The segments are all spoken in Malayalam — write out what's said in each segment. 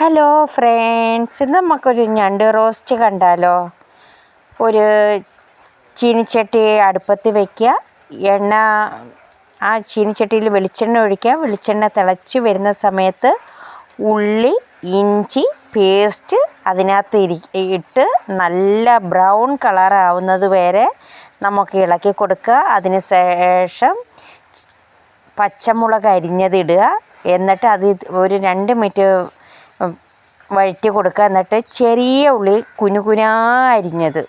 ഹലോ ഫ്രണ്ട്സ് ഇന്ന് നമുക്കൊരു ഞണ്ട് റോസ്റ്റ് കണ്ടാലോ? ഒരു ചീനിച്ചട്ടി അടുപ്പത്ത് വയ്ക്കുക എണ്ണ ആ ചീനിച്ചട്ടിയിൽ വെളിച്ചെണ്ണ ഒഴിക്കുക. വെളിച്ചെണ്ണ തിളച്ച് വരുന്ന സമയത്ത് ഉള്ളി ഇഞ്ചി പേസ്റ്റ് അതിനകത്ത് ഇരി ഇട്ട് നല്ല ബ്രൗൺ കളറാവുന്നത് വരെ നമുക്ക് ഇളക്കി കൊടുക്കുക. അതിന് ശേഷം പച്ചമുളക് അരിഞ്ഞതിടുക എന്നിട്ട് അത് ഒരു രണ്ട് മിനിറ്റ് വഴറ്റി കൊടുക്കുക. എന്നിട്ട് ചെറിയ ഉള്ളി കുനുകുനാ അരിഞ്ഞത്.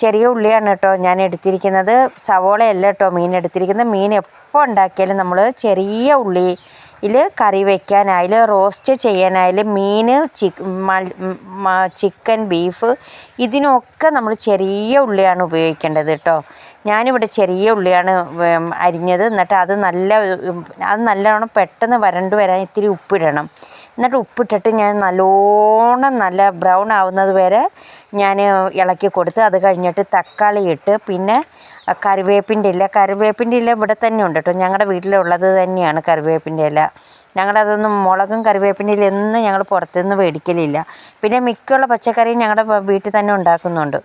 ചെറിയ ഉള്ളിയാണ് കേട്ടോ ഞാൻ എടുത്തിരിക്കുന്നത്. സവോളയല്ല കേട്ടോ മീൻ എടുത്തിരിക്കുന്നത്. മീൻ എപ്പോൾ ഉണ്ടാക്കിയാലും നമ്മൾ ചെറിയ ഉള്ളിയിൽ കറി വയ്ക്കാനായാലും റോസ്റ്റ് ചെയ്യാനായാലും മീൻ ചിക്കൻ ബീഫ് ഇതിനൊക്കെ നമ്മൾ ചെറിയ ഉള്ളിയാണ് ഉപയോഗിക്കേണ്ടത് കേട്ടോ. ഞാനിവിടെ ചെറിയ ഉള്ളിയാണ് അരിഞ്ഞത്. എന്നിട്ട് അത് നല്ല അത് നല്ലവണ്ണം പെട്ടെന്ന് വരണ്ട് വരാൻ ഇത്തിരി ഉപ്പിടണം. എന്നിട്ട് ഉപ്പിട്ടിട്ട് ഞാൻ നല്ലോണം നല്ല ബ്രൗൺ ആവുന്നത് വരെ ഞാൻ ഇളക്കി കൊടുത്ത് അത് കഴിഞ്ഞിട്ട് തക്കാളി ഇട്ട് പിന്നെ കറിവേപ്പിന്റെ ഇല. കറിവേപ്പിന്റെ ഇല ഇവിടെ തന്നെ ഉണ്ട് കേട്ടോ. ഞങ്ങളുടെ വീട്ടിലുള്ളത് തന്നെയാണ് കറിവേപ്പിന്റെ ഇല. ഞങ്ങളതൊന്നും മുളകും കറിവേപ്പിന്റെ ഇല ഒന്നും ഞങ്ങൾ പുറത്തുനിന്ന് മേടിക്കലില്ല. പിന്നെ മിക്കുള്ള പച്ചക്കറിയും ഞങ്ങളുടെ വീട്ടിൽ തന്നെ ഉണ്ടാക്കുന്നുണ്ട്.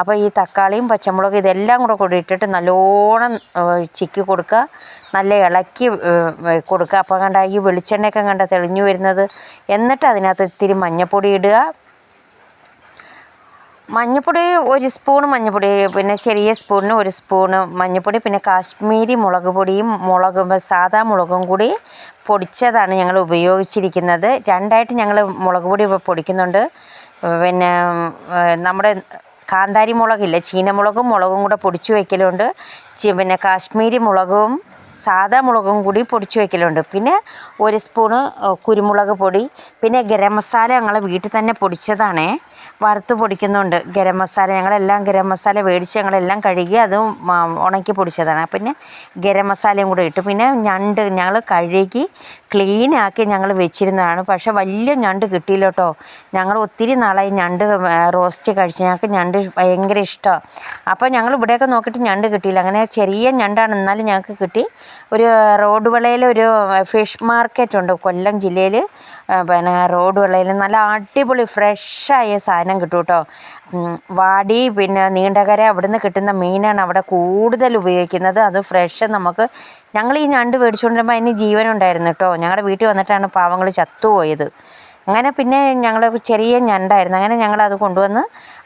അപ്പോൾ ഈ തക്കാളിയും പച്ചമുളകും ഇതെല്ലാം കൂടെ കൂടി ഇട്ടിട്ട് നല്ലോണം ചിക്കി കൊടുക്കുക നല്ല ഇളക്കി കൊടുക്കുക അപ്പോൾ കണ്ട ഈ വെളിച്ചെണ്ണയൊക്കെ കണ്ട തെളിഞ്ഞു വരുന്നത്. എന്നിട്ട് അതിനകത്ത് ഇത്തിരി മഞ്ഞൾപ്പൊടി ഇടുക. മഞ്ഞൾപ്പൊടി ഒരു സ്പൂൺ മഞ്ഞപ്പൊടി പിന്നെ ചെറിയ സ്പൂണിന് ഒരു സ്പൂണ് മഞ്ഞപ്പൊടി പിന്നെ കാശ്മീരി മുളക് പൊടിയും മുളകും സാധാ മുളകും കൂടി പൊടിച്ചതാണ് ഞങ്ങൾ ഉപയോഗിച്ചിരിക്കുന്നത്. രണ്ടായിട്ട് ഞങ്ങൾ മുളക് പൊടി പൊടിക്കുന്നുണ്ട്. പിന്നെ നമ്മുടെ കാന്താരി മുളകില്ല ചീനമുളകും മുളകും കൂടെ പൊടിച്ചു വയ്ക്കലുണ്ട് പിന്നെ കാശ്മീരി മുളകും സാധാ മുളകും കൂടി പൊടിച്ചു വയ്ക്കലുണ്ട് പിന്നെ ഒരു സ്പൂണ് കുരുമുളക് പൊടി പിന്നെ ഗരം മസാല ഞങ്ങൾ വീട്ടിൽ തന്നെ പൊടിച്ചതാണേ. വറുത്ത് പൊടിക്കുന്നുണ്ട്. ഗരം മസാല ഞങ്ങളെല്ലാം ഗരം മസാല മേടിച്ച് ഞങ്ങളെല്ലാം കഴുകി അത് ഉണക്കി പൊടിച്ചതാണ്. പിന്നെ ഗരം മസാലയും കൂടെ ഇട്ടു. പിന്നെ ഞണ്ട് ഞങ്ങൾ കഴുകി ക്ലീനാക്കി ഞങ്ങൾ വെച്ചിരുന്നതാണ്. പക്ഷേ വലിയ ഞണ്ട് കിട്ടിയില്ല കേട്ടോ. ഞങ്ങൾ ഒത്തിരി നാളായി ഞണ്ട് റോസ്റ്റ് കഴിച്ച്. ഞങ്ങൾക്ക് ഞണ്ട് ഭയങ്കര ഇഷ്ടമാണ്. അപ്പോൾ ഞങ്ങൾ ഇവിടെയൊക്കെ നോക്കിയിട്ട് ഞണ്ട് കിട്ടിയില്ല. അങ്ങനെ ചെറിയ ഞണ്ടാണ്. എന്നാലും ഞങ്ങൾക്ക് കിട്ടി. ഒരു റോഡ് വളയിൽ ഒരു ഫിഷ് മാർക്കറ്റ് ഉണ്ട് കൊല്ലം ജില്ലയിൽ. പിന്നെ റോഡ് വളയിൽ നല്ല അടിപൊളി ഫ്രഷായ സാധനം കിട്ടും കേട്ടോ. വാടി പിന്നെ നീണ്ടകര അവിടുന്ന് കിട്ടുന്ന മീനാണ് അവിടെ കൂടുതൽ ഉപയോഗിക്കുന്നത്. അത് ഫ്രഷ് നമുക്ക് ഞങ്ങൾ ഈ ഞണ്ട് മേടിച്ചുകൊണ്ടിരുമ്പോൾ അതിന് ജീവനുണ്ടായിരുന്നു കേട്ടോ. ഞങ്ങളുടെ വീട്ടിൽ വന്നിട്ടാണ് പാവങ്ങൾ ചത്തുപോയത്. അങ്ങനെ പിന്നെ ഞങ്ങൾ ചെറിയ ഞണ്ടായിരുന്നു. അങ്ങനെ ഞങ്ങളത് കൊണ്ടുവന്ന്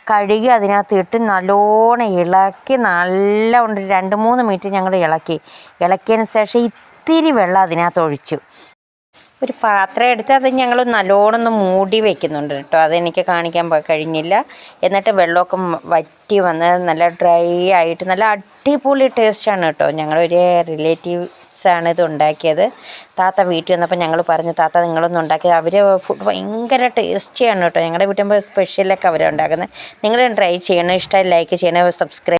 കഴുകി അതിനകത്ത് ഇട്ട് നല്ലോണം ഇളക്കി നല്ല ഉണ്ട് രണ്ട് മൂന്ന് മിനിറ്റ് ഞങ്ങൾ ഇളക്കി. ഇളക്കിയതിന് ശേഷം ഇത്തിരി വെള്ളം അതിനകത്ത് ഒഴിച്ചു. ഒരു പാത്രം എടുത്ത് അത് ഞങ്ങൾ നല്ലോണം ഒന്ന് മൂടി വെക്കുന്നുണ്ട് കേട്ടോ. അതെനിക്ക് കാണിക്കാൻ കഴിഞ്ഞില്ല. എന്നിട്ട് വെള്ളമൊക്കെ വറ്റി വന്ന് നല്ല ഡ്രൈ ആയിട്ട് നല്ല അടിപൊളി ടേസ്റ്റാണ് കേട്ടോ. ഞങ്ങളൊരു റിലേറ്റീവ്സാണ് ഇത് ഉണ്ടാക്കിയത്. താത്ത വീട്ടിൽ വന്നപ്പോൾ ഞങ്ങൾ പറഞ്ഞു താത്ത നിങ്ങളൊന്നും ഉണ്ടാക്കിയത് അവർ ഫുഡ് ഭയങ്കര ടേസ്റ്റിയാണ് കേട്ടോ. ഞങ്ങളുടെ വീട്ടിൽ സ്പെഷ്യലൊക്കെ അവരുണ്ടാക്കുന്നത് നിങ്ങൾ ട്രൈ ചെയ്യണം. ഇഷ്ടമായി ലൈക്ക് ചെയ്യണം. സബ്സ്ക്രൈബ്